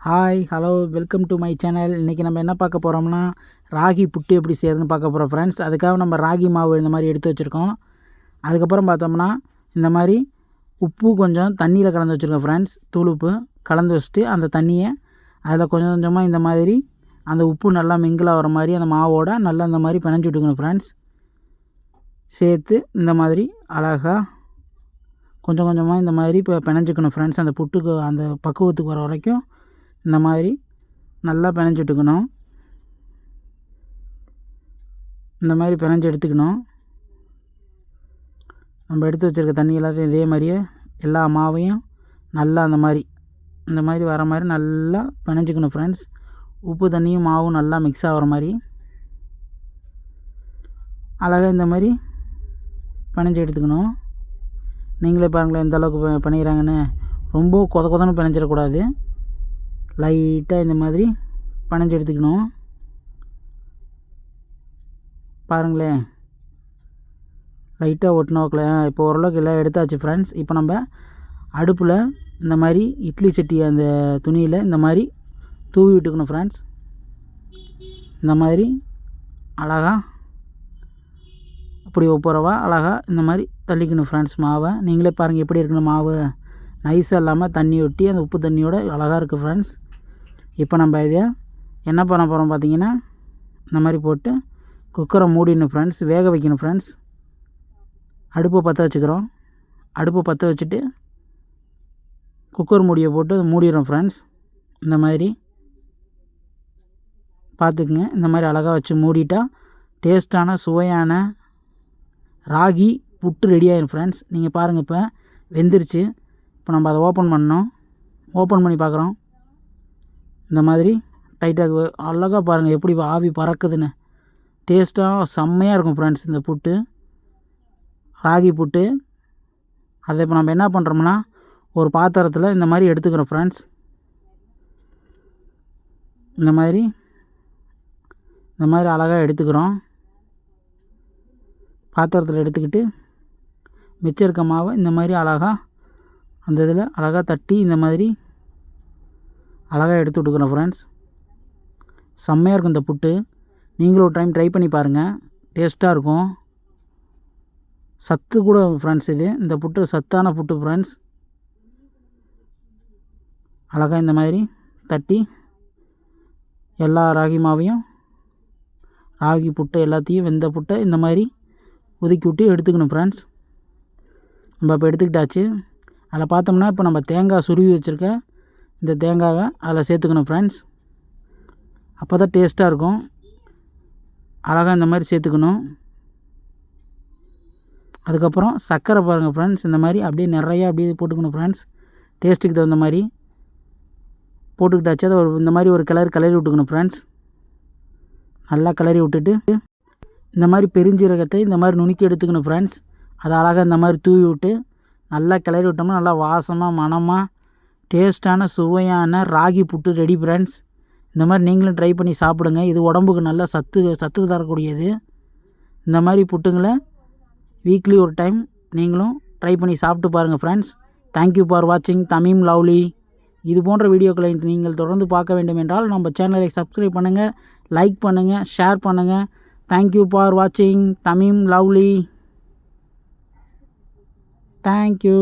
Hi hello welcome to my channel இன்றைக்கி நம்ம என்ன பார்க்க போகிறோம்னா ராகி புட்டு எப்படி செய்யறதுன்னு பார்க்க போகிறோம் ஃப்ரெண்ட்ஸ் அதுக்காக நம்ம ராகி மாவு இந்த மாதிரி எடுத்து வச்சுருக்கோம். அதுக்கப்புறம் பார்த்தோம்னா இந்த மாதிரி உப்பு கொஞ்சம் தண்ணியில் கலந்து வச்சுருக்கோம் ஃப்ரெண்ட்ஸ் தூளுப்பு கலந்து வச்சுட்டு அந்த தண்ணியை அதில் கொஞ்சம் கொஞ்சமாக இந்த மாதிரி அந்த உப்பு நல்லா மிங்கில் ஆகிற மாதிரி அந்த மாவோட நல்லா இந்த மாதிரி பிணைஞ்சு விட்டுக்கணும் ஃப்ரெண்ட்ஸ் சேர்த்து இந்த மாதிரி அழகாக கொஞ்சம் கொஞ்சமாக இந்த மாதிரி இப்போ பிணைஞ்சிக்கணும் ஃப்ரெண்ட்ஸ் அந்த புட்டுக்கு அந்த பக்குவத்துக்கு வர வரைக்கும் இந்த மாதிரி நல்லா பிணைஞ்சிட்டுக்கணும். இந்த மாதிரி பிணைஞ்சு எடுத்துக்கணும். நம்ம எடுத்து வச்சுருக்க தண்ணி எல்லாத்தையும் இதே மாதிரியே எல்லா மாவையும் நல்லா அந்த மாதிரி இந்த மாதிரி வர மாதிரி நல்லா பிணைஞ்சிக்கணும் ஃப்ரெண்ட்ஸ் உப்பு தண்ணியும் மாவும் நல்லா மிக்ஸ் ஆகிற மாதிரி அழகாக இந்த மாதிரி பிணைஞ்சு எடுத்துக்கணும். நீங்களே பாருங்களேன் எந்த அளவுக்கு பண்ணிக்கிறாங்கன்னு ரொம்ப கொத கொதன்னு பிணைஞ்சிடக்கூடாது. லைட்டாக இந்த மாதிரி பனஞ்சு எடுத்துக்கணும். பாருங்களேன். லைட்டாக ஒட்டினோக்கில் இப்போ ஓரளவுக்கு எல்லாம் எடுத்தாச்சு ஃப்ரெண்ட்ஸ் இப்போ நம்ம அடுப்பில் இந்த மாதிரி இட்லி சட்டி அந்த துணியில் இந்த மாதிரி தூவி விட்டுக்கணும் ஃப்ரெண்ட்ஸ் இந்த மாதிரி அழகாக அப்படி ஒப்புறவா அழகாக இந்த மாதிரி தள்ளிக்கணும் ஃப்ரெண்ட்ஸ் மாவை. நீங்களே பாருங்கள் எப்படி இருக்கணும் மாவு. நைஸாக இல்லாமல் தண்ணி ஒட்டி அந்த உப்பு தண்ணியோட அழகாக இருக்குது ஃப்ரெண்ட்ஸ் இப்போ நம்ம இதை என்ன பண்ண போகிறோம் பார்த்தீங்கன்னா இந்த மாதிரி போட்டு குக்கரை மூடிடணும் ஃப்ரெண்ட்ஸ் வேக வைக்கணும் ஃப்ரெண்ட்ஸ் அடுப்பை பற்ற வச்சுக்கிறோம். அடுப்பை பற்ற வச்சுட்டு குக்கர் மூடியை போட்டு மூடிடுறோம் ஃப்ரெண்ட்ஸ் இந்த மாதிரி பார்த்துக்குங்க. இந்த மாதிரி அழகாக வச்சு மூடிட்டா டேஸ்ட்டான சுவையான ராகி புட்டு ரெடி ஆயிரும் ஃப்ரெண்ட்ஸ் நீங்கள் பாருங்கள் இப்போ வெந்துருச்சு. இப்போ நம்ம அதை ஓப்பன் பண்ணோம். ஓப்பன் பண்ணி பார்க்குறோம். இந்த மாதிரி டைட்டாக அழகாக பாருங்கள் எப்படி ஆவி பறக்குதுன்னு. டேஸ்ட்டாக செம்மையாக இருக்கும் ஃப்ரெண்ட்ஸ் இந்த புட்டு. ராகி புட்டு. அதை இப்போ நம்ம என்ன பண்ணுறோம்னா ஒரு பாத்திரத்தில் இந்த மாதிரி எடுத்துக்கிறோம் ஃப்ரெண்ட்ஸ் இந்த மாதிரி இந்த மாதிரி அழகாக எடுத்துக்கிறோம். பாத்திரத்தில் எடுத்துக்கிட்டு மிச்சம் இருக்க மாவை இந்த மாதிரி அழகாக அந்த இதில் அழகாக தட்டி இந்த மாதிரி அழகாக எடுத்து விட்டுக்கிறேன் ஃப்ரெண்ட்ஸ் செம்மையாக இருக்கும் இந்த புட்டு. நீங்களும் ஒரு டைம் ட்ரை பண்ணி பாருங்கள் டேஸ்ட்டாக இருக்கும். சத்து கூட ஃப்ரெண்ட்ஸ் இது. இந்த புட்டு சத்தான புட்டு ஃப்ரெண்ட்ஸ் அழகாக இந்த மாதிரி தட்டி எல்லா ராகி மாவையும் ராகி புட்டை எல்லாத்தையும் வெந்த புட்டை இந்த மாதிரி ஒதுக்கி விட்டு எடுத்துக்கணும் ஃப்ரெண்ட்ஸ் நம்ம இப்போ எடுத்துக்கிட்டாச்சு. அதில் பார்த்தோம்னா இப்போ நம்ம தேங்காய் சுருவி வச்சுருக்க இந்த தேங்காவை அதில் சேர்த்துக்கணும் ஃப்ரெண்ட்ஸ் அப்போ தான் டேஸ்ட்டாக இருக்கும். அழகாக இந்த மாதிரி சேர்த்துக்கணும். அதுக்கப்புறம் சர்க்கரை பாருங்கள் ஃப்ரெண்ட்ஸ் இந்த மாதிரி அப்படியே நிறையா அப்படியே போட்டுக்கணும் ஃப்ரெண்ட்ஸ் டேஸ்ட்டுக்கு தகுந்த மாதிரி. போட்டுக்கிட்டாச்சு அதை ஒரு இந்த மாதிரி ஒரு கிளறி கிளறி விட்டுக்கணும் ஃப்ரெண்ட்ஸ் நல்லா கிளறி விட்டுட்டு இந்த மாதிரி பெருஞ்சீரகத்தை இந்த மாதிரி நுணுக்கி எடுத்துக்கணும் ஃப்ரெண்ட்ஸ் அதை அழகாக இந்த மாதிரி தூவி விட்டு நல்லா கிளறி விட்டோம்னா நல்லா வாசமாக மணமாக டேஸ்ட்டான சுவையான ராகி புட்டு ரெடி ஃப்ரெண்ட்ஸ் இந்த மாதிரி நீங்களும் ட்ரை பண்ணி சாப்பிடுங்க. இது உடம்புக்கு நல்ல சத்து சத்து தரக்கூடியது. இந்த மாதிரி புட்டுங்களை வீக்லி ஒரு டைம் நீங்களும் ட்ரை பண்ணி சாப்பிட்டு பாருங்கள் ஃப்ரெண்ட்ஸ் தேங்க்யூ ஃபார் வாட்சிங் தமிம் லவ்லி இது போன்ற வீடியோக்களை நீங்கள் தொடர்ந்து பார்க்க வேண்டும் என்றால் நம்ம சேனலை சப்ஸ்கிரைப் பண்ணுங்கள் லைக் பண்ணுங்கள் ஷேர் பண்ணுங்கள் தேங்க்யூ ஃபார் வாட்சிங் தமிம் லவ்லி தேங்க்யூ